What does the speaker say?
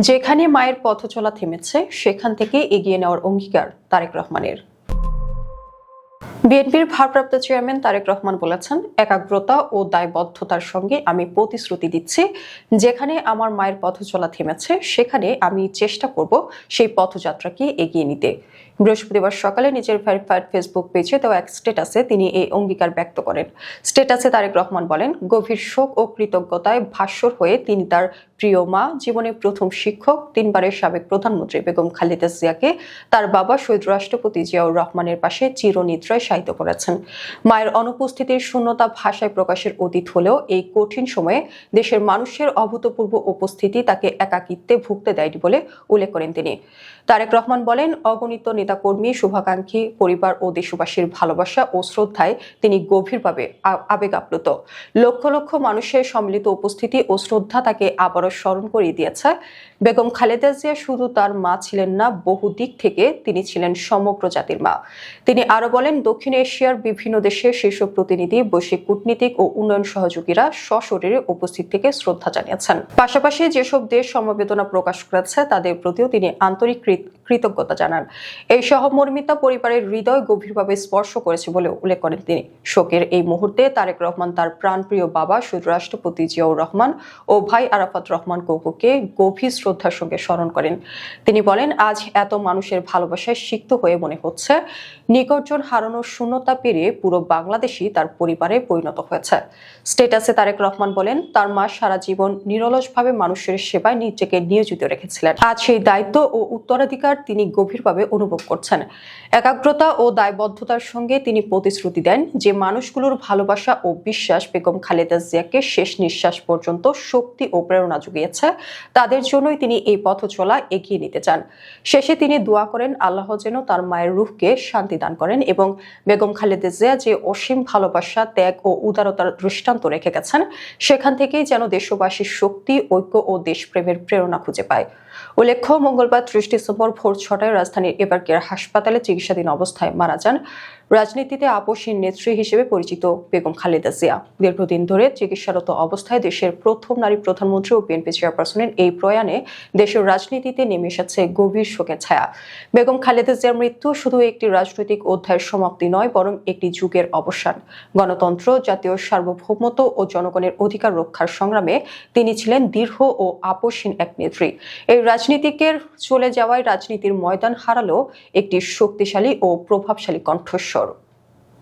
যেখানে মায়ের পথচলা থেমেছে সেখান থেকে এগিয়ে নেওয়ার অঙ্গীকার তারেক রহমানের। বিএনপির ভারপ্রাপ্ত চেয়ারম্যান তারেক রহমান বলেছেন, একাগ্রতা ও দায়বদ্ধতার সঙ্গে আমি প্রতিশ্রুতি দিচ্ছি, যেখানে আমার মায়ের পথ চলা থেমেছে, সেখানে আমি চেষ্টা করব সেই পথযাত্রাকে এগিয়ে নিতে। বৃহস্পতিবার সকালে নিজের ভেরিফাইড ফেসবুক পেজে দেওয়া এক স্টেটাসে তিনি এই অঙ্গীকার ব্যক্ত করেন। স্টেটাসে তারেক রহমান বলেন, গভীর শোক ও কৃতজ্ঞতায় ভাস্বর হয়ে তিনি তার প্রিয় মা, জীবনের প্রথম শিক্ষক, তিনবারের সাবেক প্রধানমন্ত্রী বেগম খালেদা জিয়াকে, তার বাবা শহীদ রাষ্ট্রপতি জিয়াউর রহমানের পাশে চিরনিদ্রায় শায়িত করেছেন। মায়ের অনুপস্থিতির শূন্যতা ভাষায় প্রকাশের অতীত হলেও এই কঠিন সময়ে দেশের মানুষের অভূতপূর্ব উপস্থিতি তাকে একাকিত্বে ভুগতে দেয়নি বলে উল্লেখ করেন তিনি। তারেক রহমান বলেন, অগণিত নেতাকর্মী, শুভাকাঙ্ক্ষী, পরিবার ও দেশবাসীর ভালোবাসা ও শ্রদ্ধায় তিনি গভীরভাবে আবেগ আপ্লুত। লক্ষ লক্ষ মানুষের সম্মিলিত উপস্থিতি ও শ্রদ্ধা তাকে আবারও স্মরণ করিয়ে দিয়েছে। বেগম খালেদা জিয়া শুধু তার মা ছিলেন না, বহু দিক থেকে তিনি ছিলেন সমগ্র জাতির মা। তিনি আরও বলেন দক্ষিণ এশিয়ার বিভিন্ন দেশের শীর্ষ প্রতিনিধি, বৈশ্বিক কূটনীতিক ও উন্নয়ন সহযোগীরা সশরীরে উপস্থিত থেকে শ্রদ্ধা জানিয়েছেন। পাশাপাশি যেসব দেশ সমবেদনা প্রকাশ করেছে, তাদের প্রতিও তিনি আন্তরিক কৃতজ্ঞতা জানান। এই সহমর্মিতা পরিবারের হৃদয় গভীরভাবে স্পর্শ করেছে বলে উল্লেখ করেন তিনি। শোকের এই মুহূর্তে তারেক রহমান তার প্রাণপ্রিয় বাবা রাষ্ট্রপতি জিয়াউর রহমান ও ভাই আরাফাত রহমান কোকুকে গভীর শ্রদ্ধার সঙ্গে স্মরণ করেন। তিনি বলেন, আজ এত মানুষের ভালোবাসায় সিক্ত হয়ে মনে হচ্ছে, নিকটজন হারানোর শূন্যতা পেরিয়ে পুরো বাংলাদেশই তার পরিবারে পরিণত হয়েছে। স্টেটাসে তারেক রহমান বলেন, তার মা সারা জীবন নিরলসভাবে মানুষের সেবায় নিজেকে নিয়োজিত রেখেছিলেন। আজ সেই দায়িত্ব ও উত্তরাধিকার তিনি গভীরভাবে অনুভব করছেন। একাগ্রতা ও দায়বদ্ধতার সঙ্গে তিনি প্রতিশ্রুতি দেন যে মানুষগুলোর ভালোবাসা ও বিশ্বাস বেগম খালেদা জিয়াকে শেষ নিঃশ্বাস পর্যন্ত শক্তি ও প্রেরণা জুগিয়েছে। তাদের জন্যই তিনি এই পথ চলা এগিয়ে নিতে চান। শেষে তিনি দোয়া করেন, আল্লাহ যেন তার মায়ের রূহকে শান্তি দান করেন এবং বেগম খালেদা জিয়া যে অসীম ভালোবাসা, ত্যাগ ও উদারতার দৃষ্টান্ত রেখে গেছেন, সেখান থেকেই যেন দেশবাসীর শক্তি, ঐক্য ও দেশপ্রেমের প্রেরণা খুঁজে পায়। উল্লেখ্য, মঙ্গলবার ত্রিশ ডিসেম্বর ভোর ছটায় রাজধানীর এবারকের হাসপাতালে চিকিৎসাধীন অবস্থায় মারা যান রাজনীতিতে আপসীন নেত্রী হিসেবে পরিচিত বেগম খালেদা জিয়া। দীর্ঘদিন ধরে চিকিৎসারত অবস্থায় দেশের প্রথম নারী প্রধানমন্ত্রী ও বিএনপি চেয়ারপারসনের এই প্রয়াণে দেশের রাজনীতিতে নেমে এসেছে গভীর শোকের ছায়া। বেগম খালেদা জিয়ার মৃত্যু শুধু একটি রাজনৈতিক অধ্যায়ের সমাপ্তি নয়, বরং একটি যুগের অবসান। গণতন্ত্র, জাতীয় সার্বভৌমত্ব ও জনগণের অধিকার রক্ষার সংগ্রামে তিনি ছিলেন দীর্ঘ ও আপসীন এক নেত্রী। এই রাজনীতিকের চলে যাওয়ায় রাজনীতির ময়দান হারালো একটি শক্তিশালী ও প্রভাবশালী কণ্ঠস্বর।